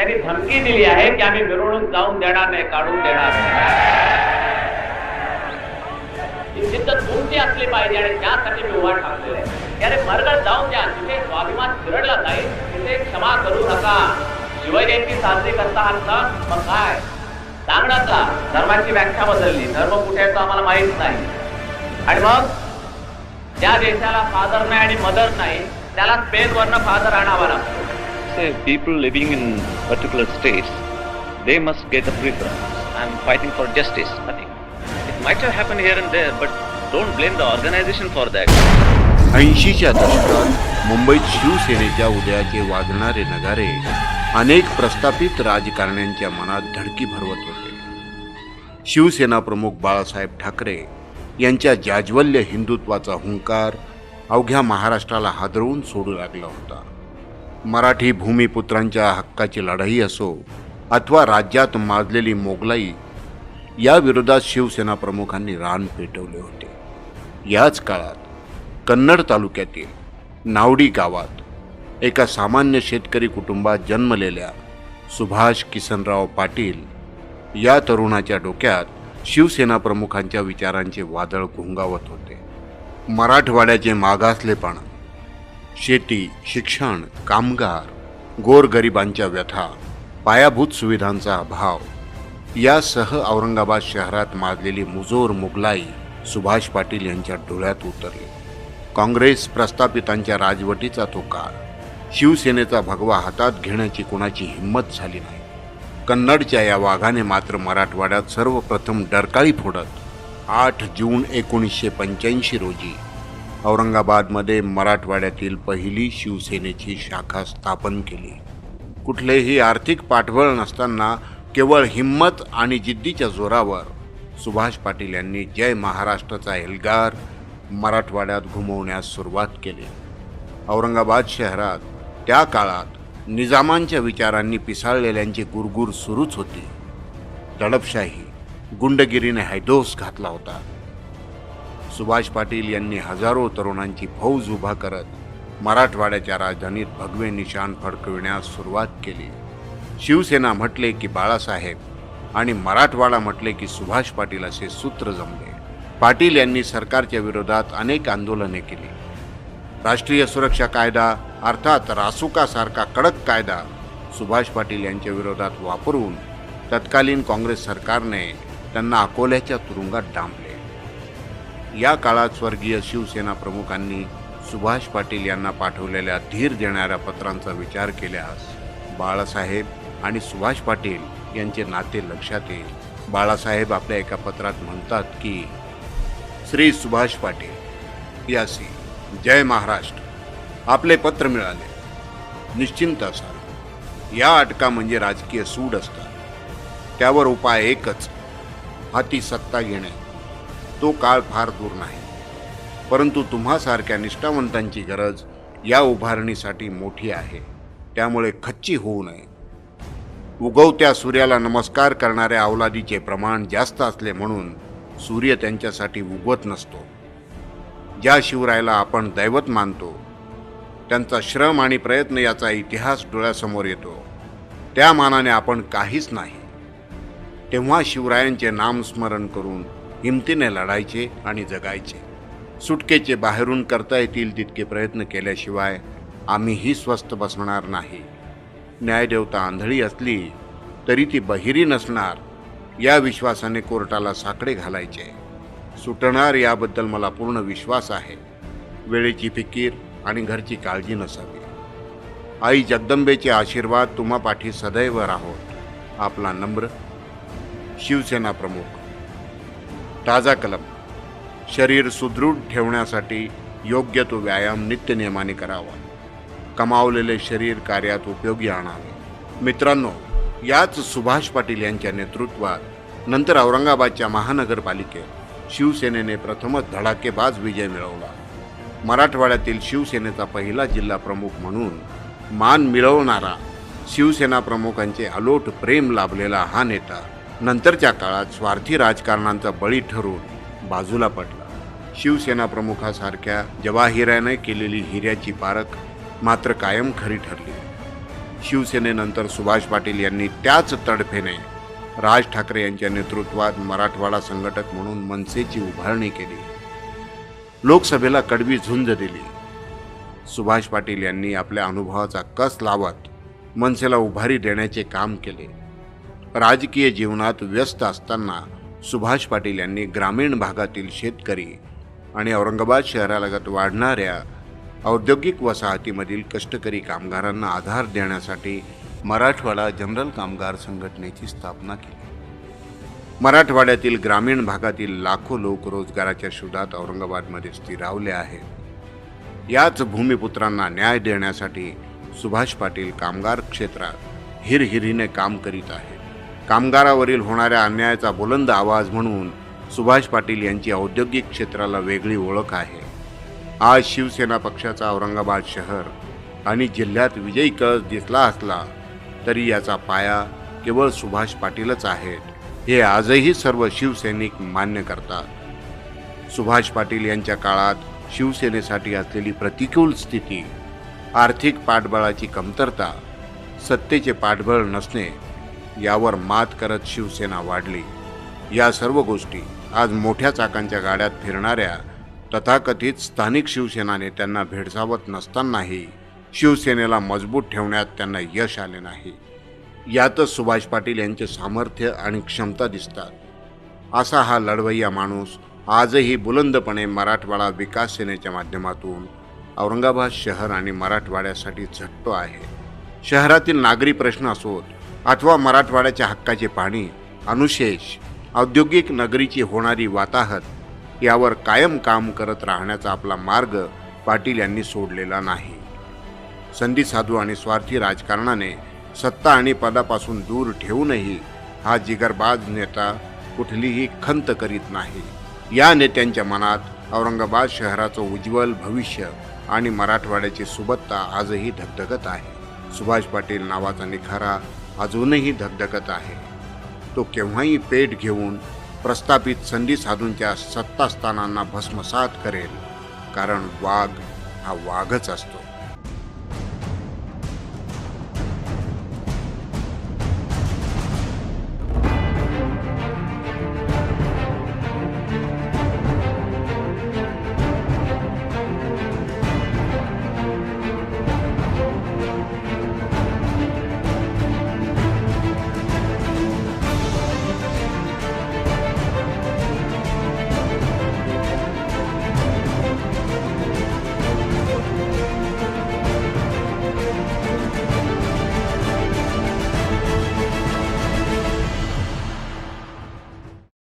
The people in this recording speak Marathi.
त्यांनी धमकी दिली आहे की आम्ही मिरवणूक जाऊन देणार नाही काढून देणार नाही. जिद्द तुमची असली पाहिजे आणि त्यासाठी मी उभा ठाकलेला आहे. जाऊन द्या. तिथे स्वाभिमान फिरडला जाईल तिथे क्षमा करू नका. शिवजयंती साजरी करता हा मग काय? सांगण्याचा धर्माची व्याख्या बदलली. धर्म कुठे आहे तो आम्हाला माहीत नाही. आणि मग? ज्या देशाला फादर नाही आणि मदर नाही त्याला स्पेन वरनं फादर आणावा लागतो. Say people living in particular states, they must get a preference. I'm fighting for justice. I think. It might have happened here and there, but don't blame the organization for that. ऐंशीच्या दशकात मुंबईत शिवसेनेच्या उदयाचे वाजणारे नगारे अनेक प्रस्थापित राजकारण्यांच्या मनात धडकी भरवत होते शिवसेना प्रमुख बाळासाहेब ठाकरे यांच्या जाज्वल्य हिंदुत्वाचा हुंकार अवघ्या महाराष्ट्राला हादरवून सोडू लागला होता मराठी भूमिपुत्रांच्या हक्काची लढाई असो अथवा राज्यात माजलेली मोगलाई या विरोधात शिवसेना प्रमुखांनी रान पेटवले होते. याच काळात कन्नड तालुक्यातील नावडी गावात एका सामान्य शेतकरी कुटुंबात जन्मलेल्या सुभाष किसनराव पाटील या तरुणाच्या डोक्यात शिवसेना प्रमुखांच्या विचारांचे वादळ घुंगावत होते. मराठवाड्याचे मागासलेपण शेती शिक्षण कामगार गोरगरिबांच्या व्यथा पायाभूत सुविधांचा अभाव. यासह औरंगाबाद शहरात माजलेली मुजोर मुगलाई सुभाष पाटील यांच्या डोळ्यात उतरली. काँग्रेस प्रस्थापितांच्या राजवटीचा तो काळ. शिवसेनेचा भगवा हातात घेण्याची कोणाची हिंमत झाली नाही. कन्नडच्या या वाघाने मात्र मराठवाड्यात सर्वप्रथम डरकाळी फोडत आठ जून एकोणीसशे पंच्याऐंशी रोजी औरंगाबादमध्ये मराठवाड्यातील पहिली शिवसेनेची शाखा स्थापन केली. कुठलेही आर्थिक पाठबळ नसताना केवळ हिंमत आणि जिद्दीच्या जोरावर. सुभाष पाटील यांनी जय महाराष्ट्राचा एल्गार मराठवाड्यात घुमवण्यास सुरुवात केली. औरंगाबाद शहरात त्या काळात निजामांच्या विचारांनी पिसाळलेल्यांची गुरगुर सुरूच होती. दडपशाही गुंडगिरीने हैदोस घातला होता. सुभाष पाटील यांनी हजारो तरुणांची फौज उभा करत मराठवाड्याच्या राजधानीत भगवे निशाण फडकविण्यास सुरुवात केली. शिवसेना म्हटले की बाळासाहेब आणि मराठवाडा म्हटले की सुभाष पाटील असे सूत्र जमले. पाटील यांनी सरकारच्या विरोधात अनेक आंदोलने केली. राष्ट्रीय सुरक्षा कायदा अर्थात रासुकासारखा कडक कायदा सुभाष पाटील यांच्या विरोधात वापरून तत्कालीन काँग्रेस सरकारने त्यांना अकोल्याच्या तुरुंगात डांबले. या काळात स्वर्गीय शिवसेना प्रमुखांनी सुभाष पाटील यांना पाठवलेल्या धीर देणाऱ्या पत्रांचा विचार केल्यास बाळासाहेब आणि सुभाष पाटील यांचे नाते लक्षात येईल. बाळासाहेब आपल्या एका पत्रात म्हणतात की श्री सुभाष पाटील यासी जय महाराष्ट्र. आपले पत्र मिळाले. निश्चिंत असाल. या अटका म्हणजे राजकीय सूड असतात. त्यावर उपाय एकच हाती सत्ता घेणे. तो काळ फार दूर नाही. परंतु तुम्हासारख्या निष्ठावंतांची गरज या उभारणीसाठी मोठी आहे. त्यामुळे खच्ची होऊ नये. उगवत्या सूर्याला नमस्कार करणाऱ्या अवलादीचे प्रमाण जास्त असले म्हणून सूर्य त्यांच्यासाठी उगवत नसतो. ज्या शिवरायाला आपण दैवत मानतो त्यांचा श्रम आणि प्रयत्न याचा इतिहास डोळ्यासमोर येतो. त्या मानाने आपण काहीच नाही. तेव्हा शिवरायांचे नामस्मरण करून हिमतीने लढायचे आणि जगायचे. सुटकेचे बाहेरून करता येतील तितके प्रयत्न केल्याशिवाय आम्हीही स्वस्थ बसणार नाही. न्यायदेवता आंधळी असली तरी ती बहिरी नसणार या विश्वासाने कोर्टाला साकडे घालायचे. सुटणार याबद्दल मला पूर्ण विश्वास आहे. वेळेची फिकीर आणि घरची काळजी नसावी. आई जगदंबेचे आशीर्वाद तुम्हा पाठी सदैव राहोत. आपला नम्र शिवसेना प्रमुख. ताजा कलम. शरीर सुदृढ ठेवण्यासाठी योग्य तो व्यायाम नित्यनियमाने करावा. कमावलेले शरीर कार्यात उपयोगी आणावे. मित्रांनो याच सुभाष पाटील यांच्या नेतृत्वात नंतर औरंगाबादच्या महानगरपालिकेत शिवसेनेने प्रथमच धडाकेबाज विजय मिळवला. मराठवाड्यातील शिवसेनेचा पहिला जिल्हा प्रमुख म्हणून मान मिळवणारा शिवसेना प्रमुखांचे अलोट प्रेम लाभलेला हा नेता नंतरच्या काळात स्वार्थी राजकारणांचा बळी ठरून बाजूला पडला. शिवसेना प्रमुखासारख्या जवाहिऱ्याने केलेली हिऱ्याची पारख मात्र कायम खरी ठरली. शिवसेनेनंतर सुभाष पाटील यांनी त्याच तडफेने राज ठाकरे यांच्या नेतृत्वात मराठवाडा संघटक म्हणून मनसेची उभारणी केली. लोकसभेला कडवी झुंज दिली. सुभाष पाटील यांनी आपल्या अनुभवाचा कस लावत मनसेला उभारी देण्याचे काम केले. राजकीय जीवनात व्यस्त असताना सुभाष पाटील यांनी ग्रामीण भागातील शेतकरी आणि औरंगाबाद शहरालगत वाढणाऱ्या औद्योगिक वसाहतीमधील कष्टकरी कामगारांना आधार देण्यासाठी मराठवाडा जनरल कामगार संघटनेची स्थापना केली. मराठवाड्यातील ग्रामीण भागातील लाखो लोक रोजगाराच्या शोधात औरंगाबादमध्ये स्थिरावले आहेत. याच भूमिपुत्रांना न्याय देण्यासाठी सुभाष पाटील कामगार क्षेत्रात हिरहिरीने काम करीत आहेत. कामगारावरील होणाऱ्या अन्यायाचा बुलंद आवाज म्हणून सुभाष पाटील यांची औद्योगिक क्षेत्राला वेगळी ओळख आहे. आज शिवसेना पक्षाचा औरंगाबाद शहर आणि जिल्ह्यात विजयी कळस दिसला असला तरी याचा पाया केवळ सुभाष पाटीलच आहेत. हे आजही सर्व शिवसैनिक मान्य करतात. सुभाष पाटील यांच्या काळात शिवसेनेसाठी असलेली प्रतिकूल स्थिती आर्थिक पाठबळाची कमतरता सत्तेचे पाठबळ नसणे यावर मात करत शिवसेना वाढली. या सर्व गोष्टी आज मोठ्या चाकांच्या गाड्यात फिरणाऱ्या तथाकथित स्थानिक शिवसेना नेत्यांना भेडसावत नसतानाही शिवसेनेला मजबूत ठेवण्यात त्यांना यश आले नाही. यातच सुभाष पाटील यांचे सामर्थ्य आणि क्षमता दिसतात. असा हा लढवय्या माणूस आजही बुलंदपणे मराठवाडा विकास सेनेच्या माध्यमातून औरंगाबाद शहर आणि मराठवाड्यासाठी झटतो आहे. शहरातील नागरी प्रश्न असोत अथवा मराठवाड्याच्या हक्काचे पाणी अनुशेष औद्योगिक नगरीची होणारी वाताहत यावर कायम काम करत राहण्याचा आपला मार्ग पाटील यांनी सोडलेला नाही. संधी साधू आणि स्वार्थी राजकारणाने सत्ता आणि पदापासून दूर ठेवूनही हा जिगरबाज नेता कुठलीही खंत करीत नाही. या नेत्यांच्या मनात औरंगाबाद शहराचं उज्ज्वल भविष्य आणि मराठवाड्याची सुबत्ता आजही धगधगत आहे. सुभाष पाटील नावाचा निखारा अजूनही धगधगत आहे. तो केव्हाही पेट घेऊन प्रस्थापित संधी साधूंच्या सत्तास्थानांना भस्मसात करेल कारण वाघ हा वाघच असतो.